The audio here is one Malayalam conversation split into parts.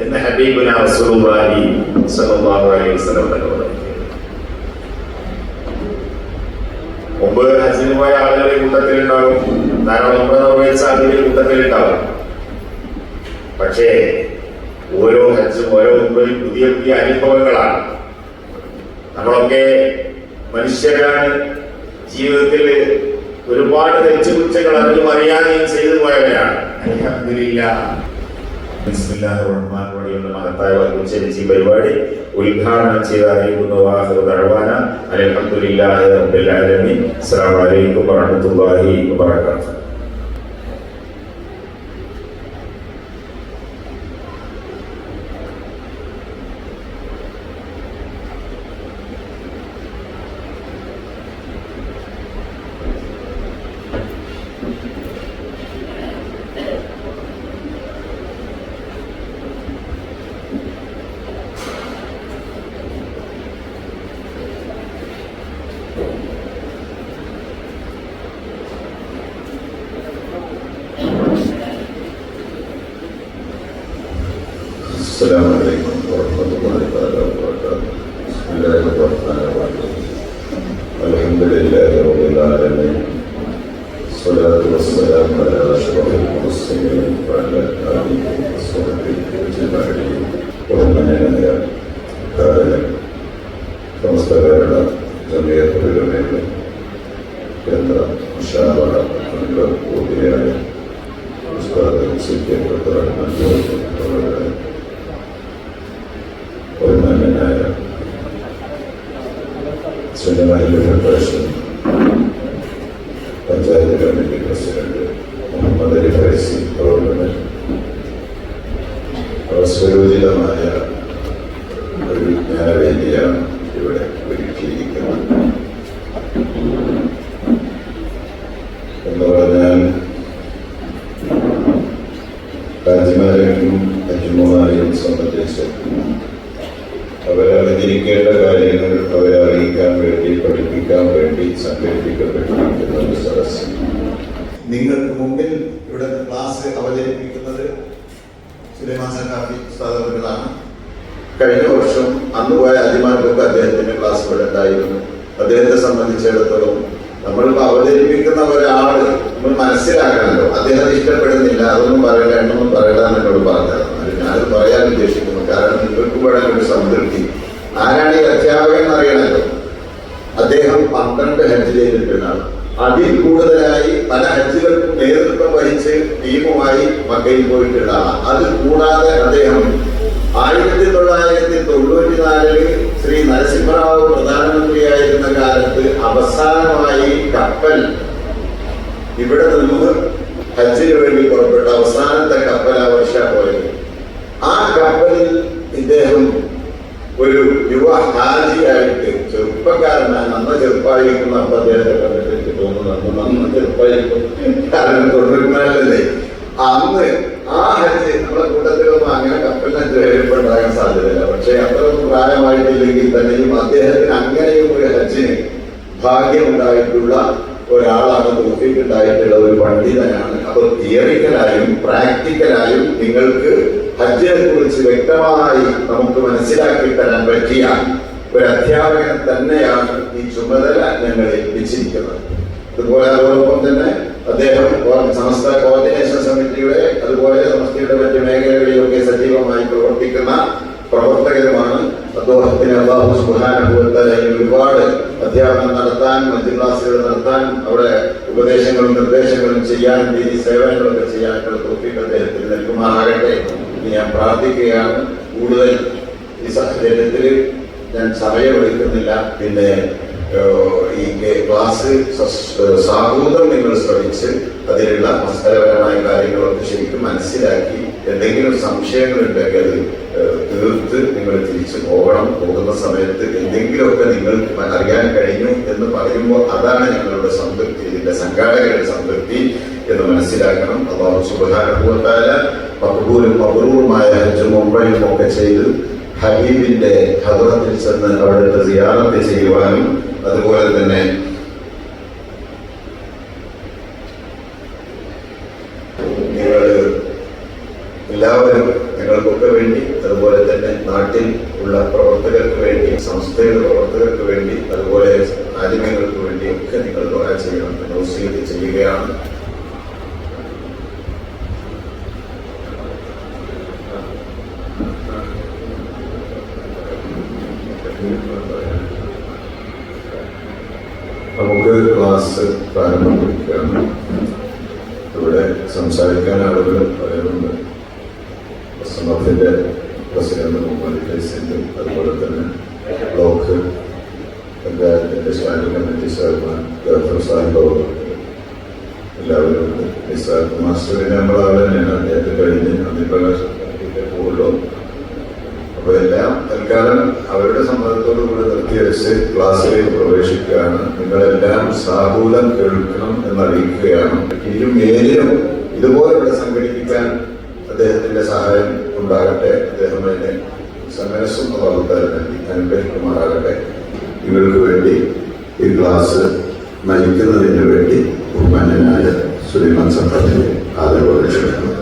എന്ന് ഹബീബുന റസൂലുള്ളാഹി സ്വല്ലല്ലാഹു അലൈഹി വസല്ലം പറഞ്ഞു മുമ്പ് ഹജ്ജിന് പോയ ആളുകളുടെ കൂട്ടത്തിലുണ്ടാവും ധാരാളം ഒമ്പത് നിർവഹിച്ച ആളുകളുടെ കൂട്ടത്തിലുണ്ടാവും പക്ഷേ ഓരോ ഹജ്ജും ഓരോ ഒമ്പതും പുതിയ പുതിയ അനുഭവങ്ങളാണ്. നമ്മളൊക്കെ മനുഷ്യരാണ്. ജീവിതത്തിൽ ഒരുപാട് തെച്ചുകുച്ചകൾ അതിലും അറിയാതെയും ചെയ്തു പോയവരാണ്. അൽഹംദുലില്ലാ ബിസ്മില്ലാഹിർ റഹ്മാനിർ റഹീം എന്ന മഹത്തായ ഉച്ചരിച്ച് പരിപാടി ഉദ്ഘാടനം ചെയ്ത് അറിയിക്കുന്ന വാഹന ദഴവാന അൽഹംദുലില്ലാഹി റബ്ബിൽ ആലമീൻ السلام عليكم ورحمة الله تعالى وبركاته. بسم الله الرحمن الرحيم. الحمد لله رب العالمين. الصلاة والسلام على أشرف المرسلين وعلى آله وصحبه أجمعين. ومن നിങ്ങൾക്ക് മുമ്പിൽ ഇവിടെ ക്ലാസ് അവതരിപ്പിക്കുന്നത് സുലൈമാൻ സക്കാഫി സ്ഥാപനങ്ങളാണ് കഴിഞ്ഞ വർഷം അന്ന് പോയ അതിമാർക്കൊക്കെ അദ്ദേഹത്തിന്റെ ക്ലാസ് ഇവിടെ ഉണ്ടായിരുന്നു. അദ്ദേഹത്തെ സംബന്ധിച്ചിടത്തോളം നമ്മൾ അവതരിപ്പിക്കുന്ന ഒരാൾ നമ്മൾ മനസ്സിലാക്കണമല്ലോ അദ്ദേഹം ഇഷ്ടപ്പെടുന്നില്ല അതൊന്നും പറയണ്ട എന്നൊന്നും പറയണ്ട എന്നോട് പറഞ്ഞത്. അത് ഞാനത് പറയാൻ ഉദ്ദേശിക്കുന്നു. കാരണം നിങ്ങൾക്ക് വേണം ഒരു സംതൃപ്തി. ആരാണ് ഈ അധ്യാപകൻ എന്നറിയണമല്ലോ അദ്ദേഹം പന്ത്രണ്ട് ഹജ്ജ് ചെയ്തിട്ടുള്ള അതിൽ കൂടുതലായി പല ഹജ്ജുകൾക്കും നേതൃത്വം വഹിച്ച് ടീമുമായി മക്കയിൽ പോയിട്ടുള്ള ആളാണ് അത് കൂടാതെ അദ്ദേഹം ആയിരത്തി തൊള്ളായിരത്തി തൊണ്ണൂറ്റി നാലിൽ ശ്രീ നരസിംഹറാവു പ്രധാനമന്ത്രിയായിരുന്ന കാലത്ത് അവസാനമായി കപ്പൽ ഇവിടെ നിന്ന് ഹജ്ജിന് വേണ്ടി പുറപ്പെട്ട അവസാനത്തെ കപ്പൽ ആ വർഷ പോയത്. ആ കപ്പലിൽ ഇദ്ദേഹം ഒരു യുവ ഹാജിയായിട്ട് ചെറുപ്പക്കാരനാണ്. നന്ന ചെറുപ്പമായിരിക്കുന്ന അപ്പം അദ്ദേഹത്തെ കാരണം തൊണ്ണൂറ്റിനാലല്ലേ അന്ന് ആ ഹജ്ജ് നമ്മുടെ കൂട്ടത്തിലൊന്നും അങ്ങനെ കപ്പലിന് ഹജ്ജ് ഏർപ്പെടാൻ സാധ്യതയില്ല പക്ഷെ അത്രയൊന്നും പ്രായമായിട്ടില്ലെങ്കിൽ തന്നെയും അദ്ദേഹത്തിന് അങ്ങനെയും ഒരു ഹജ്ജിന് ഒരാളാണ് തോഫിക്കുണ്ടായിട്ടുള്ള ഒരു പണ്ഡിതനാണ് അപ്പൊ തിയറിക്കലായും പ്രാക്ടിക്കലായും നിങ്ങൾക്ക് ഹജ്ജിനെ വ്യക്തമായി നമുക്ക് മനസ്സിലാക്കി തരാൻ പറ്റിയ ഒരു തന്നെയാണ് ഈ ചുമതല ഞങ്ങൾ ഏൽപ്പിച്ചിരിക്കുന്നത്. അതുപോലെ അതോടൊപ്പം തന്നെ അദ്ദേഹം സമസ്ത കോർഡിനേഷൻ സമിതിയുടെ അതുപോലെ സമസ്തയുടെ മറ്റ് മേഖലകളിലൊക്കെ സജീവമായി പ്രവർത്തിക്കുന്ന പ്രവർത്തകരുമാണ്. അദ്ദേഹത്തിന് അള്ളാഹു സുഹാനുഭവത്തിൽ ഒരുപാട് അധ്യാപനം നടത്താൻ മറ്റ് ക്ലാസ്സുകൾ നടത്താൻ അവിടെ ഉപദേശങ്ങളും നിർദ്ദേശങ്ങളും ചെയ്യാൻ രീതി സേവനങ്ങളൊക്കെ ചെയ്യാനുള്ള തോപ്പിക്ക് അദ്ദേഹത്തിന് നൽകുമാറാകട്ടെ ഞാൻ പ്രാർത്ഥിക്കുകയാണ്. കൂടുതൽ ഈ സാഹചര്യത്തിൽ ഞാൻ സമയമെടുക്കുന്നില്ല പിന്നെ ഈ ക്ലാസ് സാഹൂതം നിങ്ങൾ ശ്രമിച്ച് അതിലുള്ള മത്സരപരമായ കാര്യങ്ങളൊക്കെ ശരിക്കും മനസ്സിലാക്കി എന്തെങ്കിലും സംശയങ്ങളുണ്ടെങ്കിൽ അത് തീർത്ത് നിങ്ങൾ തിരിച്ചു പോകണം. പോകുന്ന സമയത്ത് എന്തെങ്കിലുമൊക്കെ നിങ്ങൾക്ക് അറിയാൻ കഴിഞ്ഞു എന്ന് പറയുമ്പോൾ അതാണ് ഞങ്ങളുടെ സംതൃപ്തി. ഇതിന്റെ സംഘാടകരുടെ സംതൃപ്തി എന്ന് മനസ്സിലാക്കണം. അതോ സുബാനുഭവത്താല മക്ബൂലും മബറൂറുമായ ഹജ്ജും ഒക്കെ ചെയ്ത് ഹബീബിന്റെ ഹദ്റത്തിൽ ചെന്ന് അവിടുത്തെ സിയാറത്ത് ചെയ്യുവാനും അതുപോലെ തന്നെ നിങ്ങൾ എല്ലാവരും നിങ്ങൾക്കൊക്കെ വേണ്ടി അതുപോലെ തന്നെ നാട്ടിൽ ഉള്ള പ്രവർത്തകർക്ക് വേണ്ടി സംസ്ഥയുടെ പ്രവർത്തകർക്ക് വേണ്ടി അതുപോലെ ആലിമ്യങ്ങൾക്ക് വേണ്ടി ഒക്കെ നിങ്ങൾ ദുആ ചെയ്യണം എന്ന് വസീയത്ത് ചെയ്യുകയാണ് നമുക്ക് ക്ലാസ് പ്രാരംഭിക്കുകയാണ് ഇവിടെ സംസാരിക്കാൻ ആളുകൾ പറയുന്നുണ്ട് എസ്എംഎഫിന്റെ പ്രസിഡന്റ് മുഹമ്മദ് ഫൈസിന്റെ അതുപോലെ തന്നെ ബ്ലോക്ക് പഞ്ചായത്തിന്റെ standing committee chairman governor Sahib എല്ലാവരും നിസാഖ് മാസ്റ്ററിനെ നമ്മൾ അവിടെ തന്നെയാണ്. അദ്ദേഹത്തെ കഴിഞ്ഞ് അന്തിപ്രകാശ് കൂടുതലോ അപ്പൊ എല്ലാം തൽക്കാലം അവരുടെ നിർത്തിവെച്ച് ക്ലാസ്സിലേക്ക് പ്രവേശിക്കുകയാണ് നിങ്ങളെല്ലാം സാഹൂലം കേൾക്കണം എന്നറിയിക്കുകയാണ്. ഇനിയും മേലിലും ഇതുപോലെ സംഘടിപ്പിക്കാൻ അദ്ദേഹത്തിന്റെ സഹായം ഉണ്ടാകട്ടെ. അദ്ദേഹം അതിനെ സമരസം വളർത്താൻ വേണ്ടി അനുഗ്രഹിക്കുമാറാകട്ടെ. ഇവർക്ക് വേണ്ടി ഈ ക്ലാസ് നയിക്കുന്നതിന് വേണ്ടി ബഹുമാന്യനായ സുലൈമാൻ സംഘത്തിനെ ആദരവോടെ ക്ഷണിക്കുന്നു.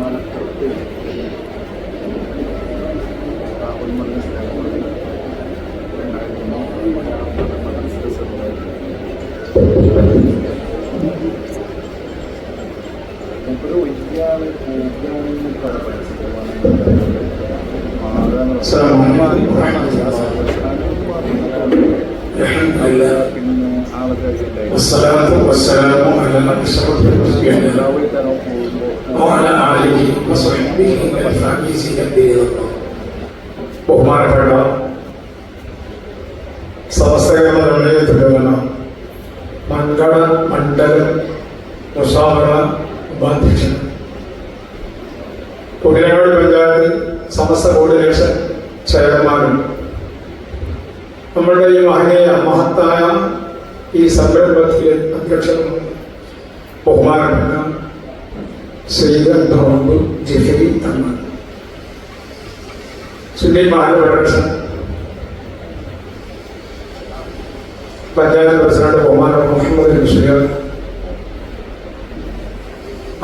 మనకు والصلاة والسلام على أشرف المرسلين وعلى آله وصحبه الفائزين بيضا ബഹുമാനപ്പെട്ട സമസ്തകേരള നിർണയത്തിലുള്ള മണ്ഡല മണ്ഡല മുഷാവറ ഉപാധ്യക്ഷൻ കുടിലങ്ങാട് പഞ്ചായത്ത് സമസ്ത കോർഡിനേഷൻ ചെയർമാനും നമ്മുടെ ഈ മഹനീയ മഹത്തായ ഈ സംരംഭത്തിലെ അധ്യക്ഷനും ബഹുമാനപ്പെട്ട ശ്രീധൻ ഭവമ്പ് ജിഫരി തങ്ങൾ സുന്നി മഹാനപക്ഷൻ പഞ്ചായത്ത് പ്രസിഡന്റ് ബഹുമാന മുഹമ്മദ് ബഷീർ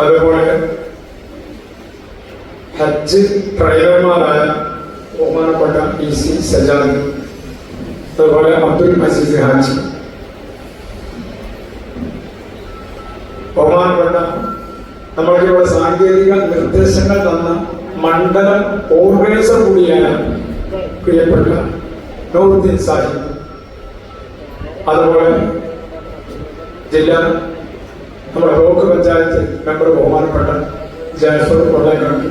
അതുപോലെ ഹജ്ജ് ഡ്രൈവർമാരായ ബഹുമാനപ്പെട്ട ഇ സി സജാദ് അതുപോലെ അബ്ദുൽ അസീസ് ഹാജി ബഹുമാനപ്പെട്ട നമ്മൾക്ക് ഇവിടെ സാങ്കേതിക നിർദ്ദേശങ്ങൾ തന്ന മണ്ഡലം ഓർഗനൈസർ കൂടിയാണ് പ്രിയപ്പെട്ട നൗറുദ്ദീൻ സാഹിബ്. അതുപോലെ ജില്ലാ നമ്മുടെ ബ്ലോക്ക് പഞ്ചായത്ത് മെമ്പർ ബഹുമാനപ്പെട്ട ജാഫർ കൊള്ളക്കാട്ട്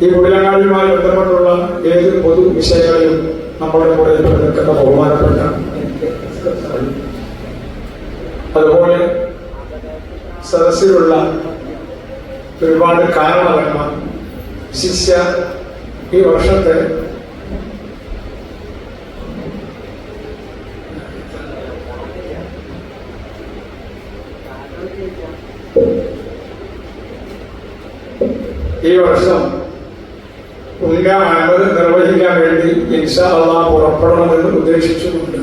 ഈ കുടിലങ്ങാടിയുമായി ബന്ധപ്പെട്ടുള്ള ഏത് പൊതു വിഷയങ്ങളിലും നമ്മുടെ കൂടെ നിൽക്കുന്ന ബഹുമാനപ്പെട്ട അതുപോലെ സദസ്സിലുള്ള ഒരുപാട് കാരണവന്മാർ ശിഷ്യ ഈ വർഷത്തെ ഈ വർഷം ഉന്നമത് നിർവഹിക്കാൻ വേണ്ടി ഇൻഷാ അള്ളാഹ് പുറപ്പെടണമെന്ന് ഉദ്ദേശിച്ചുകൊണ്ട്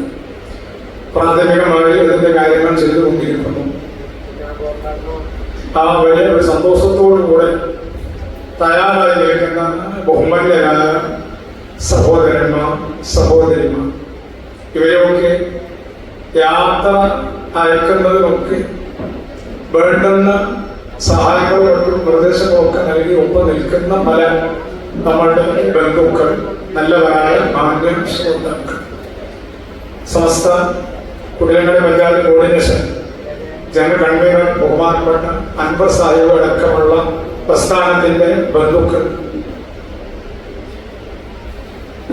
പ്രാഥമികമായി ഇതിന്റെ കാര്യങ്ങൾ ചെയ്തുകൊണ്ടിരിക്കുന്നു. ആ വലിയ ഒരു സന്തോഷത്തോടുകൂടെ തയ്യാറായി നിൽക്കുന്ന ബഹുമാന്യരായ സഹോദരന്മാർ സഹോദരിമാർ ഇവരെയൊക്കെ യാത്ര അയക്കുന്നതിനൊക്കെ വേണ്ടുന്ന സഹായങ്ങളും നിർദ്ദേശങ്ങളും ഒക്കെ നൽകി ഒപ്പം നിൽക്കുന്ന പല നമ്മളുടെ ബന്ധുക്കൾ നല്ലവരായ മാന്യ ശ്രോതാക്കൾ. സമസ്ത കുടിലങ്ങളുടെ പഞ്ചായത്ത് കോർഡിനേഷൻ ജനറൽ കൺവീനർ ബഹുമാനപ്പെട്ട അൻവർ സാഹിബ് അടക്കമുള്ള പ്രസ്ഥാനത്തിന്റെ ബന്ധുക്കൾ.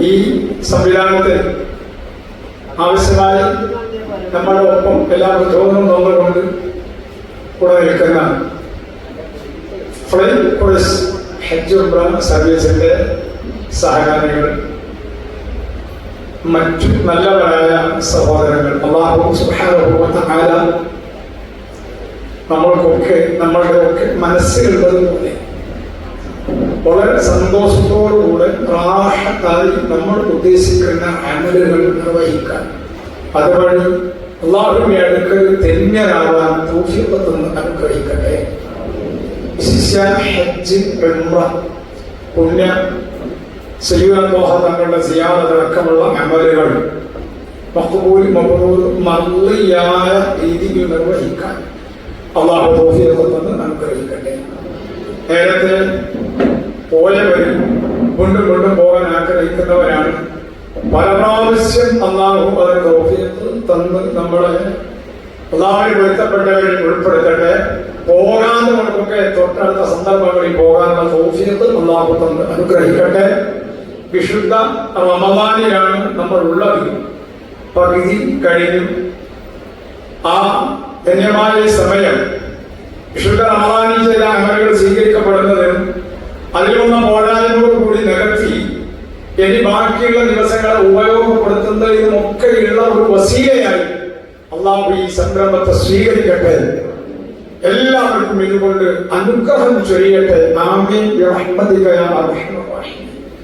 ഈ സംവിധാനത്തിൽ ആവശ്യമായി നമ്മുടെ ഒപ്പം എല്ലാ ബുദ്ധവും നോക്കുന്നുണ്ട് കൂടെ നിൽക്കുന്ന ഫ്ലൈ കോഴ്സ് ഹജ്ജ് സർവീസിന്റെ സഹകാരികൾ മറ്റു നല്ലവരായ സഹോദരങ്ങൾ അള്ളാഹു തആല നമ്മൾക്കൊക്കെ നമ്മളുടെ ഒക്കെ മനസ്സിലുള്ളത് പോലെ വളരെ സന്തോഷത്തോടുകൂടെ പ്രാഹത്തായി നമ്മൾ ഉദ്ദേശിക്കുന്ന അമലുകൾ നിർവഹിക്കാൻ. അതുവഴി അള്ളാഹുവിന്റെ അടുക്കൽ ധന്യരാവാൻ തൗഫീഖത്തൊന്ന് അനുഗ്രഹിക്കട്ടെ. ശിഷ്യ ഹജ്ജ് ഉംറ പുണ്യ സയ്യിദോഹ തങ്ങളുടെ സിയാദടക്കമുള്ള അമലുകൾ മഖബൂൽ മബ്രൂർ മർളിയായ രീതിയിൽ നിർവഹിക്കാൻ അള്ളാഹു തൗഫീഖത്തൊന്ന് അനുഗ്രഹിക്കട്ടെ. നേരത്തെ പോയവരും വീണ്ടും വീണ്ടും പോകാൻ ആഗ്രഹിക്കുന്നവരാണ്. പല പ്രാവശ്യം അള്ളാഹു അത് തൗഫീഖ് തന്ന് നമ്മളെ അള്ളാഹുവിൽ പൊരുത്തപ്പെട്ടവരിൽ ഉൾപ്പെടുത്തട്ടെ. പോകാത്തവർക്കൊക്കെ തൊട്ടടുത്ത സന്ദർഭങ്ങളിൽ പോകാനുള്ള തോഫിയത്ത് അള്ളാഹു തന്ന് അനുഗ്രഹിക്കട്ടെ. വിശുദ്ധ റമദാനിലാണ് നമ്മൾ ഉള്ളത് പകുതി കഴിഞ്ഞു. ആ ധന്യമായ സമയം വിശുദ്ധ റമദാനിൽ ചില അമലുകൾ സ്വീകരിക്കപ്പെടുന്നതിനും അതിലൊന്ന് പോരായ്മയോട് കൂടി നികത്തി ഇനി ബാക്കിയുള്ള ദിവസങ്ങളെ ഉപയോഗപ്പെടുത്തുന്നതിനും ഒക്കെയുള്ള ഒരു വസീലയായി അള്ളാഹു ഈ സംരംഭത്തെ സ്വീകരിക്കട്ടെ. എല്ലാവർക്കും ഇതുകൊണ്ട് അനുഗ്രഹം ചൊരിയട്ടെ. ആമീൻ. ബിറഹ്മതിക യാ അർഹമർ റഹീം.